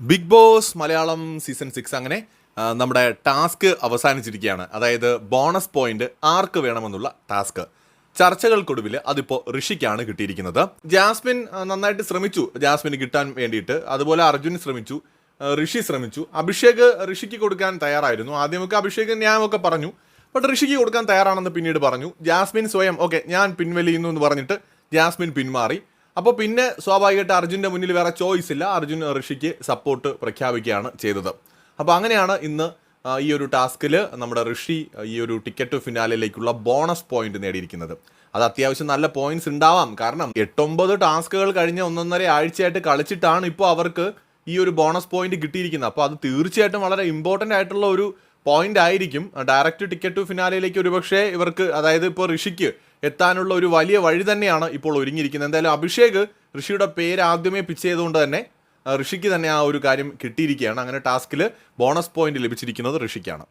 Big boss Malayalam season six അങ്ങനെ നമ്മുടെ task അവസാനിച്ചിരിക്കുകയാണ്. അതായത് ബോണസ് പോയിന്റ് ആർക്ക് വേണമെന്നുള്ള ടാസ്ക്. ചർച്ചകൾക്കൊടുവിൽ അതിപ്പോൾ ഋഷിക്കാണ് കിട്ടിയിരിക്കുന്നത്. ജാസ്മിൻ നന്നായിട്ട് ശ്രമിച്ചു ജാസ്മിന് കിട്ടാൻ വേണ്ടിയിട്ട്. അതുപോലെ അർജുൻ ശ്രമിച്ചു ഋഷി ശ്രമിച്ചു. അഭിഷേക് ഋഷിക്ക് കൊടുക്കാൻ തയ്യാറായിരുന്നു. ആദ്യമൊക്കെ അഭിഷേക് ന്യായമൊക്കെ പറഞ്ഞു. ബട്ട് ഋഷിക്ക് കൊടുക്കാൻ തയ്യാറാണെന്ന് പിന്നീട് പറഞ്ഞു. ജാസ്മിൻ സ്വയം ഓക്കെ ഞാൻ പിൻവലിയുന്നു എന്ന് പറഞ്ഞിട്ട് ജാസ്മിൻ പിന്മാറി. അപ്പോൾ പിന്നെ സ്വാഭാവികമായിട്ട് അർജുന്റെ മുന്നിൽ വേറെ ചോയ്സ് ഇല്ല. അർജുൻ ഋഷിക്ക് സപ്പോർട്ട് പ്രഖ്യാപിക്കുകയാണ് ചെയ്തത്. അപ്പോൾ അങ്ങനെയാണ് ഇന്ന് ഈ ഒരു ടാസ്കിൽ നമ്മുടെ ഋഷി ഈ ഒരു ടിക്കറ്റ് ഫിനാലിലേക്കുള്ള ബോണസ് പോയിന്റ് നേടിയിരിക്കുന്നത്. അത് അത്യാവശ്യം നല്ല പോയിന്റ്സ് ഉണ്ടാവാം. കാരണം എട്ടൊമ്പത് ടാസ്കുകൾ കഴിഞ്ഞ ഒന്നൊന്നര ആഴ്ചയായിട്ട് കളിച്ചിട്ടാണ് ഇപ്പോൾ അവർക്ക് ഈ ഒരു ബോണസ് പോയിന്റ് കിട്ടിയിരിക്കുന്നത്. അപ്പോൾ അത് തീർച്ചയായിട്ടും വളരെ ഇമ്പോർട്ടന്റ് ആയിട്ടുള്ള ഒരു പോയിന്റ് ആയിരിക്കും. ഡയറക്റ്റ് ടിക്കറ്റ് ടു ഫിനാലയിലേക്ക് ഒരുപക്ഷെ ഇവർക്ക് അതായത് ഇപ്പോൾ ഋഷിക്ക് എത്താനുള്ള ഒരു വലിയ വഴി തന്നെയാണ് ഇപ്പോൾ ഒരുങ്ങിയിരിക്കുന്നത്. എന്തായാലും അഭിഷേക് ഋഷിയുടെ പേര് ആദ്യമേ പിച്ച് ചെയ്തുകൊണ്ട് തന്നെ ഋഷിക്ക് തന്നെ ആ ഒരു കാര്യം കിട്ടിയിരിക്കുകയാണ്. അങ്ങനെ ടാസ്കിൽ ബോണസ് പോയിന്റ് ലഭിച്ചിരിക്കുന്നത് ഋഷിക്കാണ്.